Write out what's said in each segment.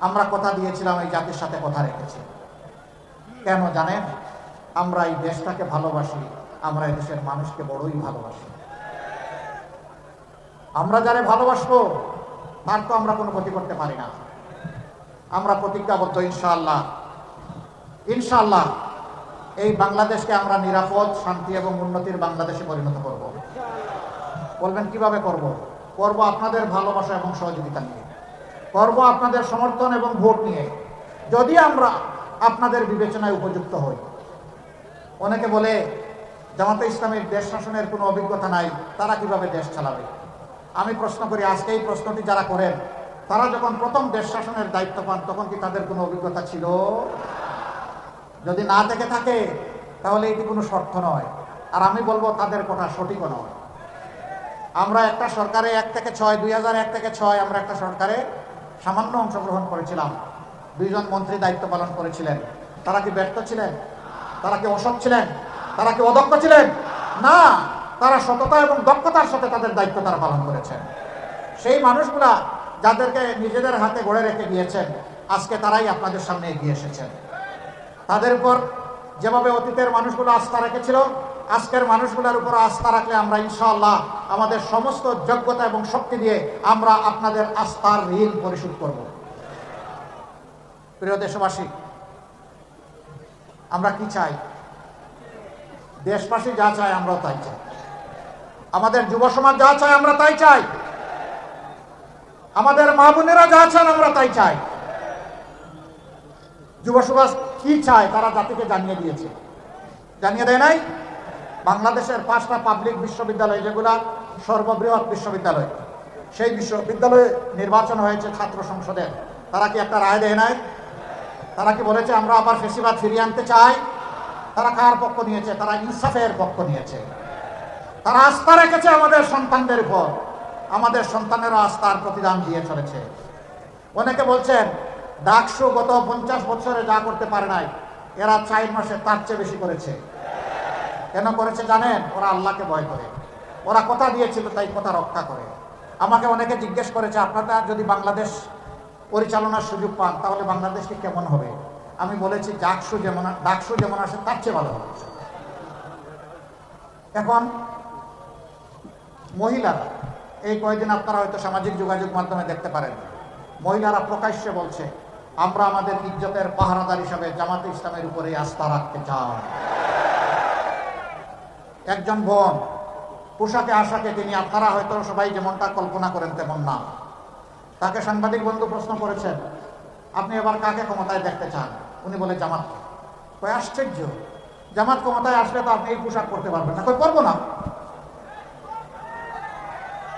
আমরা কথা দিয়েছিলাম, এই জাতির সাথে কথা রেখেছি। কেন জানেন? আমরা এই দেশটাকে ভালোবাসি, আমরা এই দেশের মানুষকে বড়ই ভালোবাসি। আমরা যারে ভালোবাসবো, তার তো আমরা কোনো ক্ষতি করতে পারি না। আমরা প্রতিজ্ঞাবদ্ধ, ইনশাআল্লাহ। ইনশাআল্লাহ, এই বাংলাদেশকে আমরা নিরাপদ, শান্তি এবং উন্নতির বাংলাদেশে পরিণত করব। বলবেন, কীভাবে করব? করব আপনাদের ভালোবাসা এবং সহযোগিতা নিয়ে। করব আপনাদের সমর্থন এবং ভোট নিয়ে। যদি আমরা আপনাদের বিবেচনায় উপযুক্ত হই। অনেকে বলে, জামাতে ইসলামের দেশ শাসনের কোনো অভিজ্ঞতা নাই, তারা কীভাবে দেশ চালাবে? আমি প্রশ্ন করি আজকে এই প্রশ্নটি যারা করেন, তারা যখন প্রথম দেশ শাসনের দায়িত্ব পান, তখন কি তাদের কোনো অভিজ্ঞতা ছিল? যদি না থেকে থাকে, তাহলে এটি কোনো শর্ত নয়। আর আমি বলব, তাদের কথা সঠিকও নয়। আমরা একটা সরকারে এক থেকে ছয়, দুই হাজার এক থেকে ছয়, আমরা একটা সরকারে সামান্য অংশগ্রহণ করেছিলাম। দুইজন মন্ত্রী দায়িত্ব পালন করেছিলেন। তারা কি ব্যর্থ ছিলেন? তারা কি অসৎ ছিলেন? তারা কি অদক্ষ ছিলেন? না, তারা সততা এবং দক্ষতার সাথে তাদের দায়িত্ব তারা পালন করেছেন। সেই মানুষগুলা যাদেরকে নিজেদের হাতে গড়ে রেখে গিয়েছেন আজকে তারাই আপনাদের সামনে এগিয়ে এসেছেন। তাদের উপর যেভাবে অতীতের মানুষগুলো আস্থা রেখেছিল আজকের মানুষগুলোর উপর আস্থা রাখলে আমরা ইনশাআল্লাহ আমাদের সমস্ত যোগ্যতা এবং শক্তি দিয়ে আমরা আপনাদের আস্থার ঋণ পরিশোধ করব। প্রিয় দেশবাসী, আমরা কি চাই? দেশবাসী যা চায় আমরাও তাই চাই। আমাদের যুব সমাজ যা চায় আমরা তাই চাই। আমাদের মা বোনেরা যা চান আমরা তাই চাই। যুব সমাজ কি চায় তারা জাতিকে জানিয়ে দিয়েছে। জানিয়ে দেয় নাই? বাংলাদেশের পাঁচটা পাবলিক বিশ্ববিদ্যালয় যেগুলা সর্ববৃহৎ বিশ্ববিদ্যালয়, সেই বিশ্ববিদ্যালয়ে নির্বাচন হয়েছে ছাত্র সংসদের তারা কি একটা রায় দেয় নাই? তারা কি বলেছে, আমরা আবার ফেসিবাদ ফিরিয়ে আনতে চাই তারা কার পক্ষ নিয়েছে? তারা ইনসাফের পক্ষ নিয়েছে। তারা আস্থা রেখেছে আমাদের সন্তানদের উপর। আমাদের সন্তানেরও আস্থার প্রতিদান দিয়ে চলেছে। অনেকে বলছেন, ডাকসু গত পঞ্চাশ বছরে যা করতে পারে নাই, এরা চার মাসে তার চেয়ে বেশি করেছে। কেন করেছে জানেন? ওরা আল্লাহকে ভয় করে। ওরা কথা দিয়েছিল, তাই কথা রক্ষা করে। আমাকে অনেকে জিজ্ঞেস করেছে, আপনারা যদি বাংলাদেশ পরিচালনার সুযোগ পান, তাহলে বাংলাদেশকে কেমন হবে? আমি বলেছি, ডাকসু যেমন ডাকসু যেমন আসে, তার চেয়ে ভালো হবে। এখন মহিলারা, এই কয়েকদিন আপনারা হয়তো সামাজিক যোগাযোগ মাধ্যমে দেখতে পারেন, মহিলারা প্রকাশ্যে বলছে, আমরা আমাদের ইজ্জতের পাহারাদার হিসাবে জামাতে ইসলামের উপরে আস্থা রাখতে চাই। একজন বোন, পোশাকে আশাকে তিনি আপনারা হয়তো সবাই যেমনটা কল্পনা করেন তেমন না। তাকে সাংবাদিক বন্ধু প্রশ্ন করেছেন, আপনি এবার কাকে ক্ষমতায় দেখতে চান? উনি বলে, জামাত। কয়, আশ্চর্য, জামাত ক্ষমতায় আসলে তো আপনি এই পোশাক করতে পারবেন না। কই পারব না।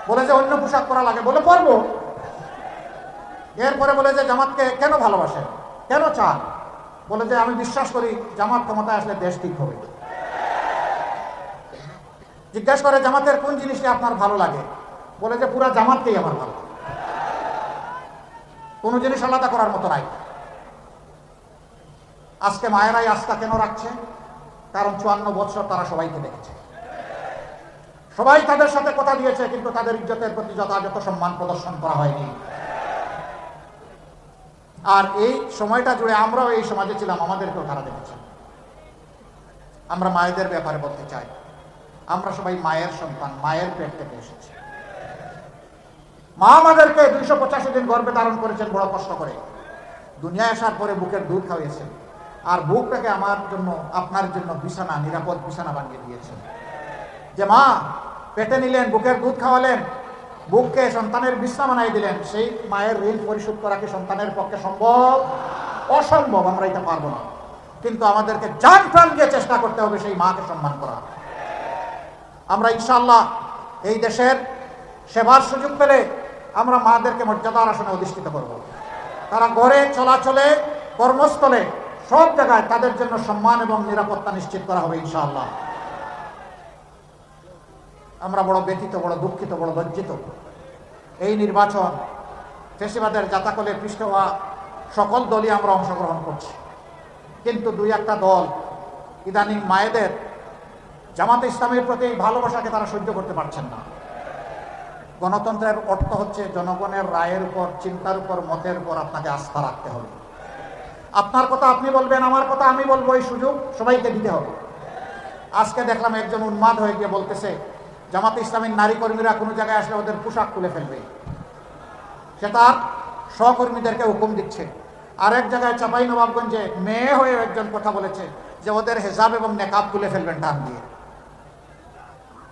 বলে যে, অন্য পোশাক পরা লাগে। বলে, পারব। এরপরে বলে যে, জামাতকে কেন ভালোবাসেন? কেন চান? বলে যে, আমি বিশ্বাস করি জামাত ক্ষমতায় আসলে দেশ ঠিক হবে। জিজ্ঞাসা করে, জামাতের কোন জিনিসটি আপনার ভালো লাগে? বলে যে, পুরা জামাতকেই আমার ভালো লাগে। কোনো জিনিস আলাদা করার মতো নাই। আজকে মায়েরাই আস্থা কেন রাখছে? কারণ চুয়ান্ন বছর তারা সবাইকে দেখেছে। সবাই তাদের সাথে কথা দিয়েছে, কিন্তু তাদের ইজ্জতের প্রতি যথাযথ সম্মান প্রদর্শন করা হয়নি। আর এই সময়টা জুড়ে আমরাও এই সমাজে ছিলাম, আমাদেরকেও তারা দেখেছে। আমরা মায়েদের ব্যাপারে বলতে চাই। আমরা সবাই মায়ের সন্তান, মায়ের পেট থেকে এসেছি। মা আমাদেরকে দুইশো পঁচাশি দিন গর্ভে ধারণ করেছেন, বড় কষ্ট করে। দুনিয়ায় আসার পরে বুকের দুধ খাওয়িয়েছেন আর বুকটাকে আমার জন্য, আপনার জন্য বিছানা, নিরাপদ বিছানা বানিয়ে দিয়েছেন। যে মা, পেটে নিলেন, বুকের দুধ খাওয়ালেন, বুককে সন্তানের বিছনা বানাই দিলেন, সেই মায়ের ঋণ পরিশোধ করা কি সন্তানের পক্ষে সম্ভব? অসম্ভব, আমরা এটা পারব না। কিন্তু আমাদেরকে যান প্রাণ দিয়ে চেষ্টা করতে হবে সেই মাকে সম্মান করা। আমরা ইনশাল্লাহ এই দেশের সেবার সুযোগ পেলে আমরা মাদেরকে মর্যাদার আসনে অধিষ্ঠিত করব। তারা ঘরে চলাচলে, কর্মস্থলে সব জায়গায় তাদের জন্য সম্মান এবং নিরাপত্তা নিশ্চিত করা হবে ইনশাআল্লাহ। আমরা বড় ব্যথিত, বড় দুঃখিত, বড় লজ্জিত। এই নির্বাচন ফেসিবাদের জাতাকলে পৃষ্ঠ হওয়া সকল দলই আমরা অংশগ্রহণ করছি। কিন্তু দুই একটা দল ইদানিং মায়েদের জামাতে ইসলামের প্রতি এই ভালোবাসাকে তারা সহ্য করতে পারছেন না। গণতন্ত্রের অর্থ হচ্ছে জনগণের রায়ের উপর, চিন্তার উপর, মতের উপর আপনাকে আস্থা রাখতে হবে। আপনার কথা আপনি বলবেন, আমার কথা আমি বলব, এই সুযোগ সবাইকে দিতে হবে। আজকে দেখলাম একজন উন্মাদ হয়ে গিয়ে বলতেছে, জামাতে ইসলামীর নারী কর্মীরা কোনো জায়গায় আসলে ওদের পোশাক খুলে ফেলবে। সে তার সহকর্মীদেরকে হুকুম দিচ্ছে। আর এক জায়গায় চাপাই নবাবগঞ্জে মেয়ে হয়ে একজন কথা বলেছে যে ওদের হেজাব এবং নেকাব তুলে ফেলবেন টান দিয়ে।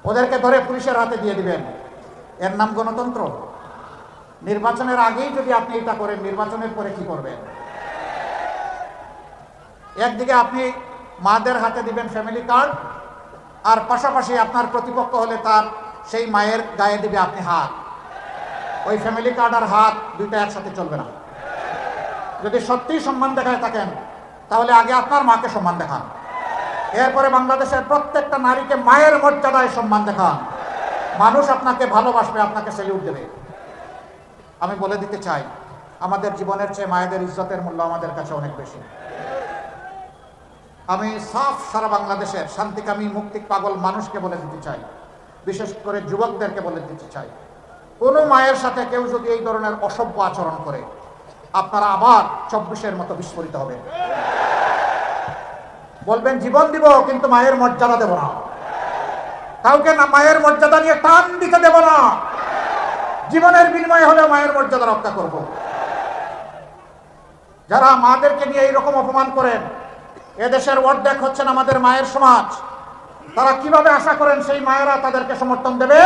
ওদেরকে ধরে পুলিশের হাতে দিয়ে দিবেন। এর নাম গণতন্ত্র। নির্বাচনের আগেই যদি আপনি এটা করেন, নির্বাচনের পরে কি করবেন? একদিকে আপনি মাদের হাতে দিবেন ফ্যামিলি কার্ড, আর পাশাপাশি আপনার প্রতিপক্ষ হলে তার সেই মায়ের গায়ে দিবে আপনি হাত। ওই ফ্যামিলি কার্ড আর হাত দুইটা একসাথে চলবে না। যদি সত্যিই সম্মান দেখায় থাকেন, তাহলে আগে আপনার মাকে সম্মান দেখান। এরপরে বাংলাদেশের প্রত্যেকটা নারীকে মায়ের মর্যাদায় সম্মান দেখান। মানুষ আপনাকে ভালোবাসবে, আপনাকে সেলিউট দেবে। আমি বলে দিতে চাই, আমাদের জীবনের চেয়ে মায়েদের ইজ্জতের মূল্য আমাদের কাছে অনেক বেশি। আমি সাফ সারা বাংলাদেশের শান্তিকামী মুক্তি পাগল মানুষকে বলে দিতে চাই, বিশেষ করে যুবকদেরকে বলে দিতে চাই। কোনো মায়ের সাথে কেউ যদি এই ধরনের অসভ্য আচরণ করে, আপনারা আবার চব্বিশের মতো বিস্ফোরিত হবে বলবেন, জীবন দিব, কিন্তু মায়ের মর্যাদা দেব না। কাউকে না মায়ের মর্যাদা নিয়ে টান দিতে দেব না। জীবনের বিনিময়ে হলে মায়ের মর্যাদা রক্ষা করব। যারা মাদেরকে নিয়ে এইরকম অপমান করেন, এদেশের অর্ধেক হচ্ছেন আমাদের মায়ের সমাজ। তারা কীভাবে আশা করেন সেই মায়েরা তাদেরকে সমর্থন দেবে?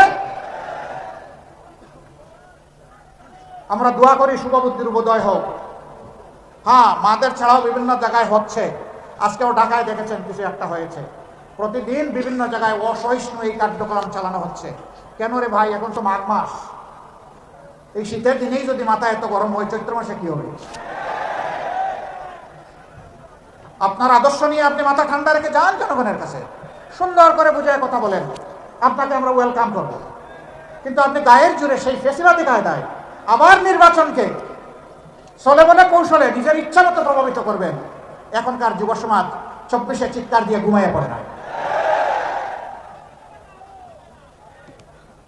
আমরা দোয়া করি, শুভবুদ্ধির উদয় হোক। হ্যাঁ মাদের ছাড়াও বিভিন্ন জায়গায় হচ্ছে। আজকেও ঢাকায় দেখেছেন কিছু একটা হয়েছে। প্রতিদিন বিভিন্ন জায়গায় অসহিষ্ণু এই কার্যক্রম চালানো হচ্ছে। কেন রে ভাই, এখন তো মাঘ মাস। এই শীতের দিনেই যদি মাথা এত গরম হয়, চৈত্র মাসে কি হবে? আপনার আদর্শ নিয়ে আপনি মাথা ঠান্ডা রেখে যান জনগণের কাছে। সুন্দর করে বুঝায় কথা বলেন। আপনাকে আমরা ওয়েলকাম করব। কিন্তু আপনি গায়ের জুড়ে সেই ফেসিবাদী কায়দায় আবার নির্বাচনকে বলে কৌশলে নিজের ইচ্ছা মতো প্রভাবিত করবেন। এখনকার যুব সমাজ চব্বিশে চিৎকার দিয়ে ঘুমাইয়ে পড়ে না।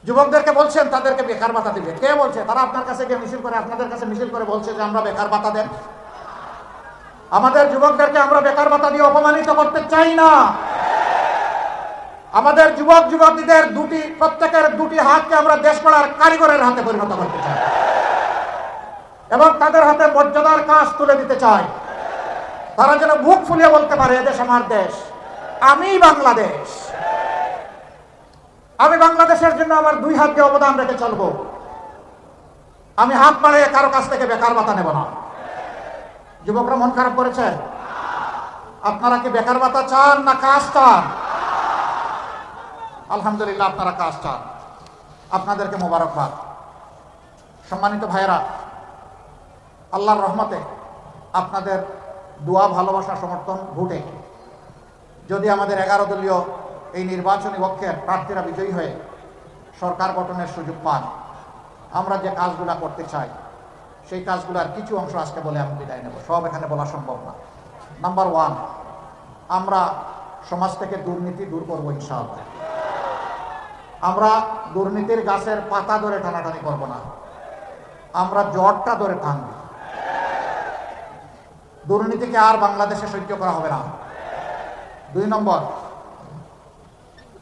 যুবকদেরকে বলছেন, তাদেরকে বেকার ভাতা দিবে। কে বলছে? তারা আপনার কাছে গিয়ে মিছিল করে, আপনাদের কাছে মিছিল করে বলছে যে আমরা বেকার ভাতা দেন আমাদের যুবকদেরকে আমরা বেকার ভাতা দিয়ে অপমানিত করতে চাই না। আমাদের যুবক যুবতীদের দুটি, প্রত্যেকের দুটি হাতকে আমরা দেশ গড়ার কারিগরের হাতে পরিণত করতে চাই। এবং তাদের হাতে মর্যাদার কাজ তুলে দিতে চাই। তারা যেন মুখ ফুলিয়ে বলতে পারে এদেশ আমার দেশ। আমি বাংলাদেশ। আমি বাংলাদেশের জন্য আমার দুই হাত দিয়ে অবদান রেখে চলবো। আমি হাত বাড়িয়ে কারও কাছ থেকে বেকার ভাতা নেব না। যুবকরা মন খারাপ করেছে আপনারা কি বেকার ভাতা চান না কাজ চান? আলহামদুলিল্লাহ, আপনারা কাজ চান। আপনাদেরকে মোবারকবাদ। সম্মানিত ভাইয়েরা, আল্লাহর রহমতে আপনাদের দোয়া, ভালোবাসা, সমর্থন ভোটে। যদি আমাদের এগারো দলীয় এই নির্বাচনী পক্ষের প্রার্থীরা বিজয়ী হয়ে সরকার গঠনের সুযোগ পান, আমরা যে কাজগুলা করতে চাই, সেই কাজগুলোর কিছু অংশ আজকে বলে আমি বিদায় নেব। সব এখানে বলা সম্ভব না। নাম্বার ওয়ান আমরা সমাজ থেকে দুর্নীতি দূর করব ইনশাআল্লাহ। আমরা দুর্নীতির গাছের পাতা ধরে টানাটানি করব না। আমরা জটটা ধরে টানব। দুর্নীতিকে আর বাংলাদেশে সহ্য করা হবে না। দুই নম্বর,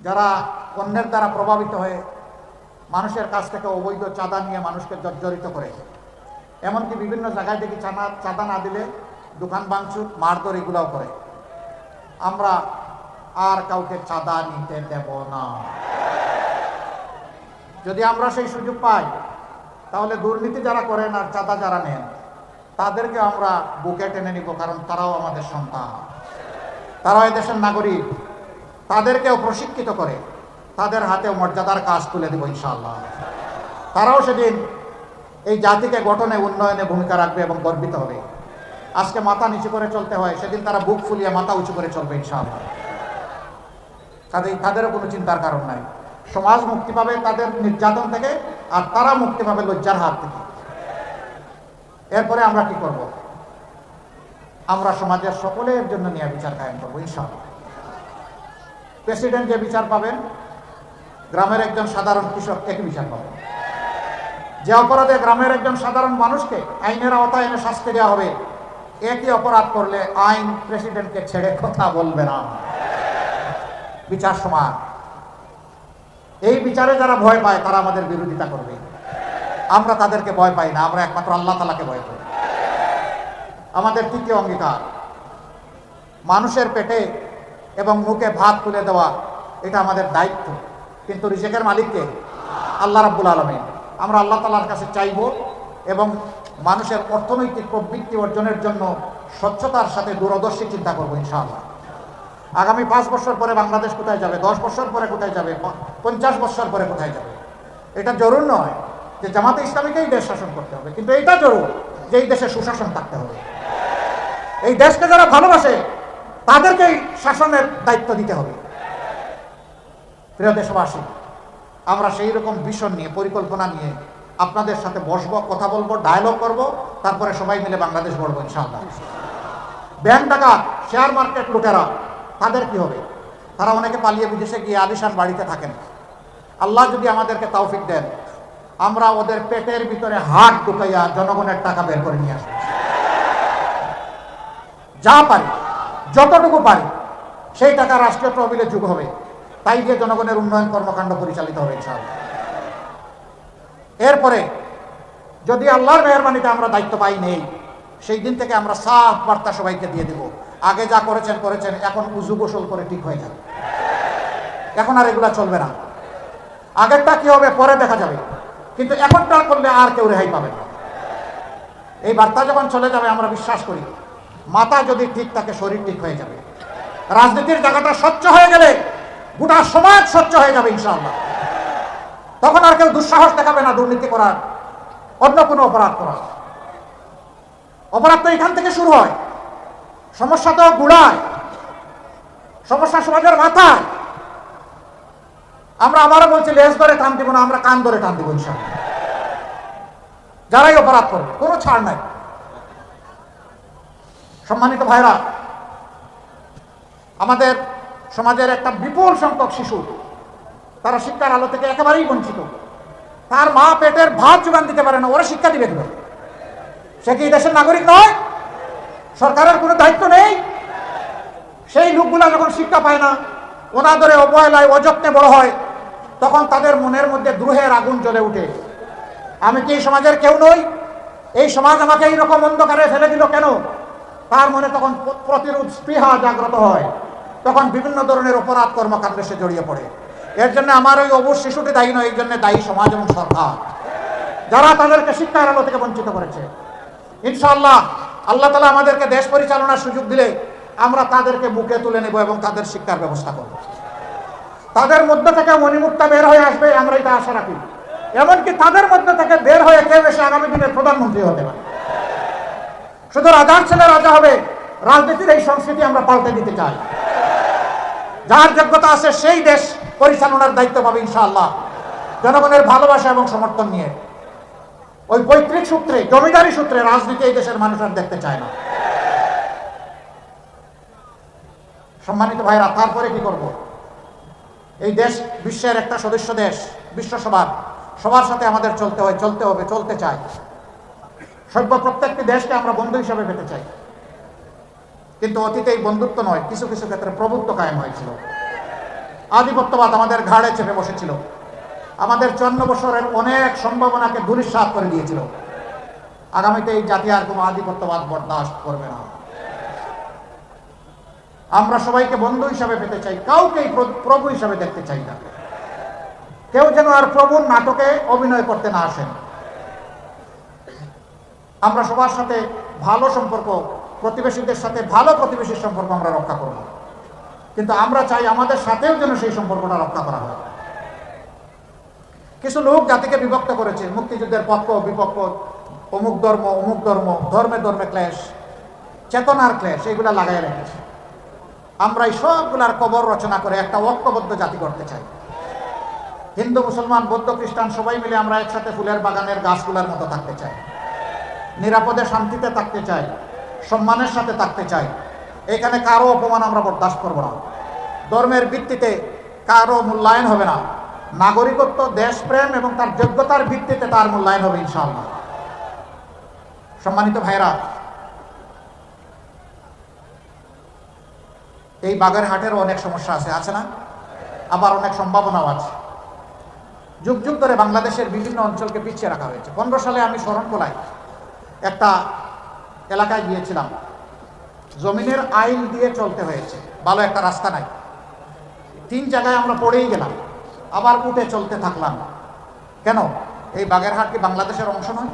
যারা অন্যের দ্বারা প্রভাবিত হয়ে মানুষের কাছ থেকে অবৈধ চাঁদা নিয়ে মানুষকে জর্জরিত করে, এমনকি বিভিন্ন জায়গায় দেখি চাঁদা চাঁদা না দিলে দোকান ভাঙচুর, মারধর এগুলাও করে। আমরা আর কাউকে চাঁদা নিতে দেব না। যদি আমরা সেই সুযোগ পাই, তাহলে দুর্নীতি যারা করেন আর চাঁদা যারা নেন তাদেরকে আমরা বুকে টেনে নিব, কারণ তারাও আমাদের সন্তান। তারাও দেশের নাগরিক। তাদেরকেও প্রশিক্ষিত করে, তাদের হাতে মর্যাদার কাজ তুলে দেব ইনশাআল্লাহ। তারাও সেদিন এই জাতিকে গঠনে, উন্নয়নে ভূমিকা রাখবে এবং গর্বিত হবে। আজকে মাথা নিচু করে চলতে হয়, সেদিন তারা বুক ফুলিয়ে মাথা উঁচু করে চলবে ইনশাআল্লাহ। তাদের তাদেরও কোনো চিন্তার কারণ নাই। সমাজ মুক্তি পাবে তাদের নির্যাতন থেকে, আর তারা মুক্তি পাবে লজ্জার হাত থেকে। এরপরে আমরা কি করব? আমরা সমাজের সকলের জন্য নিয়ে বিচার কায়েম করব, ইনশাআল্লাহ। প্রেসিডেন্ট যে বিচার পাবেন, গ্রামের একজন সাধারণ কৃষক একই বিচার পাবেন? যে অপরাধে গ্রামের একজন সাধারণ মানুষকে আইনের আওতায় এনে শাস্তি দেওয়া হবে, একই অপরাধ করলে আইন প্রেসিডেন্টকে ছেড়ে কথা বলবে না। বিচার সমান। এই বিচারে যারা ভয় পায়, তারা আমাদের বিরোধিতা করবে। আমরা তাদেরকে ভয় পাই না, আমরা একমাত্র আল্লাহ তালাকে ভয় পাই। আমাদের তৃতীয় অঙ্গীকার, মানুষের পেটে এবং মুখে ভাত তুলে দেওয়া, এটা আমাদের দায়িত্ব। কিন্তু রিজেকের মালিককে আল্লাহ রাব্বুল আলমী আমরা আল্লাহ তালার কাছে চাইব এবং মানুষের অর্থনৈতিক প্রবৃত্তি অর্জনের জন্য স্বচ্ছতার সাথে দূরদর্শী চিন্তা করব ইনশাআল্লাহ। আগামী পাঁচ বছর পরে বাংলাদেশ কোথায় যাবে? দশ বছর পরে কোথায় যাবে? পঞ্চাশ বছর পরে কোথায় যাবে? এটা জরুর নয়। যে জামাতে ইসলামীকেই দেশ শাসন করতে হবে। কিন্তু এটা জরুর যে এই দেশে সুশাসন থাকতে হবে। এই দেশকে যারা ভালোবাসে, তাদেরকেই শাসনের দায়িত্ব দিতে হবে। প্রিয় দেশবাসী, আমরা সেই রকম ভিশন নিয়ে, পরিকল্পনা নিয়ে আপনাদের সাথে বসবো, কথা বলব ডায়লগ করব, তারপরে সবাই মিলে বাংলাদেশ গড়বো, ইনশাআল্লাহ। ব্যাংক টাকা শেয়ার মার্কেট লুটেরা, তাদের কি হবে? তারা অনেকে পালিয়ে বিদেশে গিয়ে আলিশান বাড়িতে থাকেন। আল্লাহ যদি আমাদেরকে তৌফিক দেন। আমরা ওদের পেটের ভিতরে হাত ঢুকাইয়া জনগণের টাকা বের করে নিয়ে আসব। যা পারি, যতটুকু পারি, সেই টাকা রাষ্ট্রীয় তহবিলে যুগ হবে। তাই দিয়ে জনগণের উন্নয়ন কর্মকাণ্ড পরিচালিত হবে এরপরে, যদি আল্লাহর মেহরবানিতে আমরা দায়িত্ব পাই নেই, সেই দিন থেকে আমরা সাফ বার্তা সবাইকে দিয়ে দেব। আগে যা করেছেন করেছেন, এখন উজু গোসল করে ঠিক হয়ে যাবে। এখন আর এগুলা চলবে না। আগেরটা কি হবে, পরে দেখা যাবে। কিন্তু এখনটা করলে আর কেউ রেহাই পাবে না। এই বার্তা যখন চলে যাবে, আমরা বিশ্বাস করি, মাথা যদি ঠিক থাকে, শরীর ঠিক হয়ে যাবে। রাজনীতির জায়গাটা স্বচ্ছ হয়ে গেলে গোটা সমাজ স্বচ্ছ হয়ে যাবে, ইনশাআল্লাহ। তখন আর কেউ দুঃসাহস দেখাবে না, দুর্নীতি করার, অন্য কোনো অপরাধ করার। অপরাধ তো এখান থেকে শুরু হয়। সমস্যা তো গুড়ায়। সমস্যা সমাজের মাথায়। আমরা আবারও বলছি, লেজ ধরে টান দিব না, আমরা কান ধরে টান দিব যারাই অপরাধ করবে কোনো ছাড় নাই। সম্মানিত ভাইরা, আমাদের সমাজের একটা বিপুল সংখ্যক শিশু, তারা শিক্ষার আলো থেকে একেবারেই বঞ্চিত। তার মা পেটের ভাত যোগান দিতে পারে না, ওরা শিক্ষা দিবে কীভাবে? সে কি দেশের নাগরিক নয়? সরকারের কোনো দায়িত্ব নেই? সেই লোকগুলা যখন শিক্ষা পায় না ওনাদরে অবহেলায়, অযত্নে বড় হয়। তখন তাদের মনের মধ্যে দ্রোহের আগুন জ্বলে উঠে। আমি কি এই সমাজের কেউ নই? এই সমাজ আমাকে এইরকম অন্ধকারে ফেলে দিল কেন? তার মনে তখন প্রতিরোধ স্পৃহা জাগ্রত হয়। তখন বিভিন্ন ধরনের অপরাধ কর্মকাণ্ডে সে জড়িয়ে পড়ে। এর জন্য আমার ওই অবুজ শিশুটি দায়ী নয়, এই জন্য দায়ী সমাজ এবং সরকার। যারা তাদেরকে শিক্ষার আলো থেকে বঞ্চিত করেছে। ইনশাআল্লাহ, আল্লাহ তালা আমাদেরকে দেশ পরিচালনার সুযোগ দিলে আমরা তাদেরকে বুকে তুলে নেব এবং তাদের শিক্ষার ব্যবস্থা করব। তাদের মধ্যে থেকে মণিমুক্তা বের হয়ে আসবে, আমরা এটা আশা রাখি। এমনকি তাদের মধ্যে থেকে বের হয়ে কেউ এসে আগামী দিনে প্রধানমন্ত্রী হতে পারে। শুধু রাজার ছেলে রাজা হবে, রাজনীতির এই সংস্কৃতি আমরা পাল্টে দিতে চাই। যার যোগ্যতা আছে সেই দেশ পরিচালনার দায়িত্ব পাবে ইনশাআল্লাহ। জনগণের ভালোবাসা এবং সমর্থন নিয়ে। ওই পৈতৃক সূত্রে, জমিদারি সূত্রে রাজনীতি এই দেশের মানুষ আর দেখতে চায় না। সম্মানিত ভাইরা, তারপরে কি করব? এই দেশ বিশ্বের একটা সদস্য দেশ বিশ্বসভার সবার সাথে আমাদের চলতে হয়, চলতে হবে, চলতে চাই। সভ্য প্রত্যেকটি দেশকে আমরা বন্ধু হিসাবে পেতে চাই। কিন্তু অতীতে এই বন্ধুত্ব নয়, কিছু কিছু ক্ষেত্রে প্রভুত্ব কায়েম হয়েছিল। আধিপত্যবাদ আমাদের ঘাড়ে চেপে বসেছিল। আমাদের চন্ন বছরের অনেক সম্ভাবনাকে দুরিশ্বাস করে দিয়েছিল। আগামীতে এই জাতি আর কোনো আধিপত্যবাদ বরদাস্ত করবে না। আমরা সবাইকে বন্ধু হিসাবে পেতে চাই কাউকে প্রভু হিসাবে দেখতে চাই না। কেউ যেন আর প্রভুর নাটকে অভিনয় করতে না আসেন। আমরা সবার সাথে ভালো সম্পর্ক, প্রতিবেশীদের সাথে ভালো প্রতিবেশীর সম্পর্ক আমরা রক্ষা করব। কিন্তু আমরা চাই আমাদের সাথেও যেন সেই সম্পর্কটা রক্ষা করা হয়। কিছু লোক জাতিকে বিভক্ত করেছে, মুক্তিযুদ্ধের পক্ষ, বিপক্ষ, অমুক ধর্ম অমুক ধর্ম, ধর্মে ধর্মে ক্লেশ, চেতনার ক্লেশ এগুলা লাগাই রেখেছে। আমরা এই সবগুলার কবর রচনা করে একটা ঐক্যবদ্ধ জাতি করতে চাই। হিন্দু, মুসলমান, বৌদ্ধ, খ্রিস্টান, সবাই মিলে আমরা একসাথে ফুলের বাগানের গাছগুলার মতো থাকতে চাই। নিরাপদে শান্তিতে থাকতে চাই, সম্মানের সাথে থাকতে চাই। এখানে কারও অপমান আমরা বরদাস্ত করব না। ধর্মের ভিত্তিতে কারও মূল্যায়ন হবে না। নাগরিকত্ব, দেশপ্রেম এবং তার যোগ্যতার ভিত্তিতে তার মূল্যায়ন হবে ইনশাআল্লাহ। সম্মানিত ভাইরা এই বাগেরহাটেরও অনেক সমস্যা আছে আছে না? আবার অনেক সম্ভাবনাও আছে। যুগ যুগ ধরে বাংলাদেশের বিভিন্ন অঞ্চলকে পিছিয়ে রাখা হয়েছে। পনেরো সালে আমি শরণকোলায় একটা এলাকায় গিয়েছিলাম। জমিনের আইন দিয়ে চলতে হয়েছে। ভালো একটা রাস্তা নাই। তিন জায়গায় আমরা পড়েই গেলাম। আবার উঠে চলতে থাকলাম। কেন? এই বাগেরহাট কি বাংলাদেশের অংশ নয়?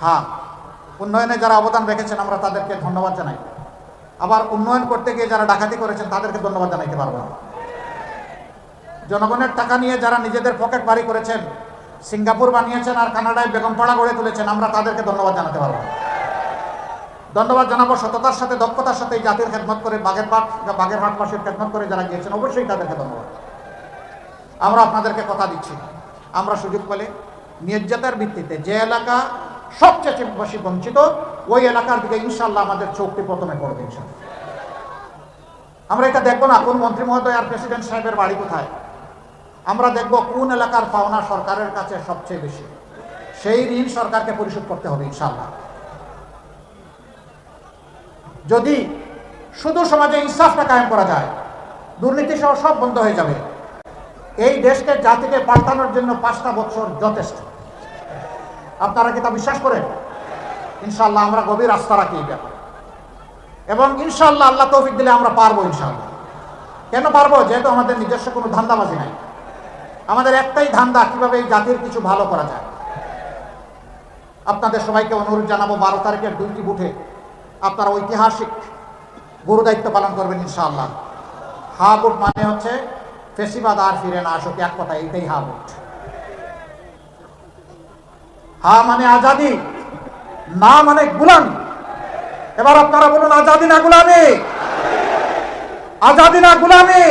হ্যাঁ। উন্নয়নে যারা অবদান রেখেছেন, আমরা তাদেরকে ধন্যবাদ জানাই। আবার উন্নয়ন করতে গিয়ে যারা ডাকাতি করেছেন, তাদেরকে ধন্যবাদ জানাইতে পারব না। জনগণের টাকা নিয়ে যারা নিজেদের পকেট বাড়ি করেছেন, সিঙ্গাপুর বানিয়েছেন আর কানাডায় বেগমপাড়া গড়ে তুলেছেন, আমরা তাদেরকে ধন্যবাদ জানাতে পারব না। ধন্যবাদ জানাব সততার সাথে, দক্ষতার সাথে এই জাতির খেদমত করে বাগের পাট বাগের হাটবাসীর খেদমত করে যারা গিয়েছেন, অবশ্যই তাদেরকে ধন্যবাদ। আমরা আপনাদেরকে কথা দিচ্ছি। আমরা সুযোগ পেলে নির্যাতার ভিত্তিতে যে এলাকা সবচেয়ে বেশি বঞ্চিত, ওই এলাকার দিকে ইনশাল্লাহ আমাদের চোখটি প্রথমে ইনশাল্লাহ আমরা এটা দেখব না, কোন মন্ত্রী মহোদয় আর প্রেসিডেন্ট সাহেবের বাড়ি কোথায়? আমরা দেখব কোন এলাকার পাওনা সরকারের কাছে সবচেয়ে বেশি। সেই ঋণ সরকারকে পরিশোধ করতে হবে ইনশাল্লাহ যদি শুধু সমাজে ইনসাফটা কায়েম করা যায়, দুর্নীতি সহ সব বন্ধ হয়ে যাবে। এই দেশকে জাতিকে পাল্টানোর জন্য পাঁচটা বছর যথেষ্ট। আপনারা কি তা বিশ্বাস করেন? ইনশাল্লাহ আমরা গভীর আস্থা রাখি এই ব্যাপারে। এবং ইনশাল্লাহ আল্লাহ তৌফিক দিলে আমরা পারব ইনশাল্লাহ কেন পারব? যেহেতু আমাদের নিজস্ব কোনো ধান্দাবাজি নাই। আমাদের একটাই ধান্দা কীভাবে এই জাতির কিছু ভালো করা যায়। আপনাদের সবাইকে অনুরোধ জানাব, বারো তারিখের দুইটি বুথে আপনারা ঐতিহাসিক গুরু দায়িত্ব পালন করবেন ইনশাআল্লাহ। হা বুট মানে হচ্ছে ফেসিবাদ আর ফিরে না আসুক, এক কথা এইটাই হা বুট। হা মানে আজাদি, না মানে গুলামি। এবার আপনারা বলুন, আজাদি না গুলামি? আজাদি না গুলামি?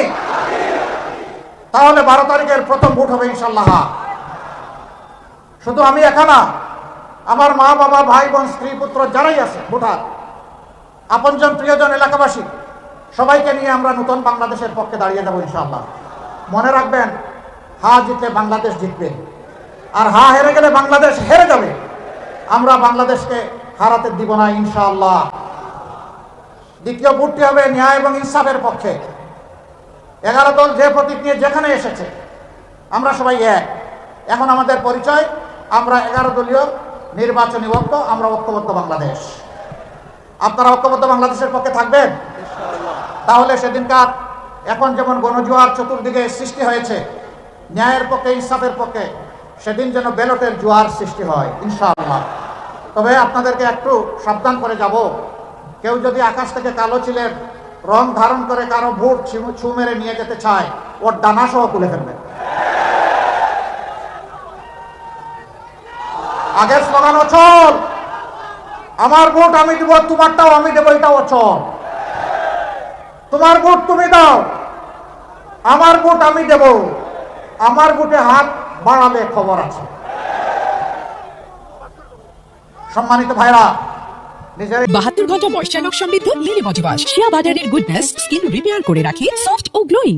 তাহলে বারো তারিখের প্রথম ভোট হবে ইনশাল্লাহ শুধু আমি একা না, আমার মা, বাবা, ভাই, বোন, স্ত্রী, পুত্র যারাই আছে, ভোটার, আপনজন, প্রিয়জন, এলাকাবাসী, সবাইকে নিয়ে আমরা নতুন বাংলাদেশের পক্ষে দাঁড়িয়ে যাব ইনশাল্লাহ মনে রাখবেন, হা জিতলে বাংলাদেশ জিতবে, আর হা হেরে গেলে বাংলাদেশ হেরে আমরা বাংলাদেশকে হারাতে দিব না ইনশাআল্লাহ। দ্বিতীয় ভোটটি হবে ন্যায় এবং ইনসাফের পক্ষে। এগারো দল যে প্রতীক নিয়ে যেখানে এসেছে আমরা সবাই এক। এখন আমাদের পরিচয় আমরা এগারো দলীয় নির্বাচনী ঐক্য আমরা ঐক্যবদ্ধ বাংলাদেশ। আপনারা ঐক্যবদ্ধ বাংলাদেশের পক্ষে থাকবেন? তাহলে সেদিনকার এখন যেমন গণজোয়ার চতুর্দিকে সৃষ্টি হয়েছে ন্যায়ের পক্ষে ইনসাফের পক্ষে সেদিন যেন ব্যালটের জোয়ার সৃষ্টি হয়, ইনশাআল্লাহ। তবে আপনাদেরকে একটু সাবধান করে যাব। কেউ যদি আকাশ থেকে কালো চিলের রং ধারণ করে কারও ভোট ছু- মেরে নিয়ে যেতে চায়, ওর ডানা সহ তুলে ফেলবে। আগের স্লোগান অচল। আমার ভোট আমি দেবো, তোমারটাও আমি দেবো এটা অচল। তোমার ভোট তুমি দাও, আমার ভোট আমি দেব। আমার ভোটে হাত বাড়ালে খবর আছে। সম্মানিত ভাইরা বাহাত্তর ঘণ্টা ময়শ্চারক সমৃদ্ধ লিলি বজবাস শেয়া বাজারের গুডনেস স্কিন রিপেয়ার করে রাখে সফট ও গ্লোয়িং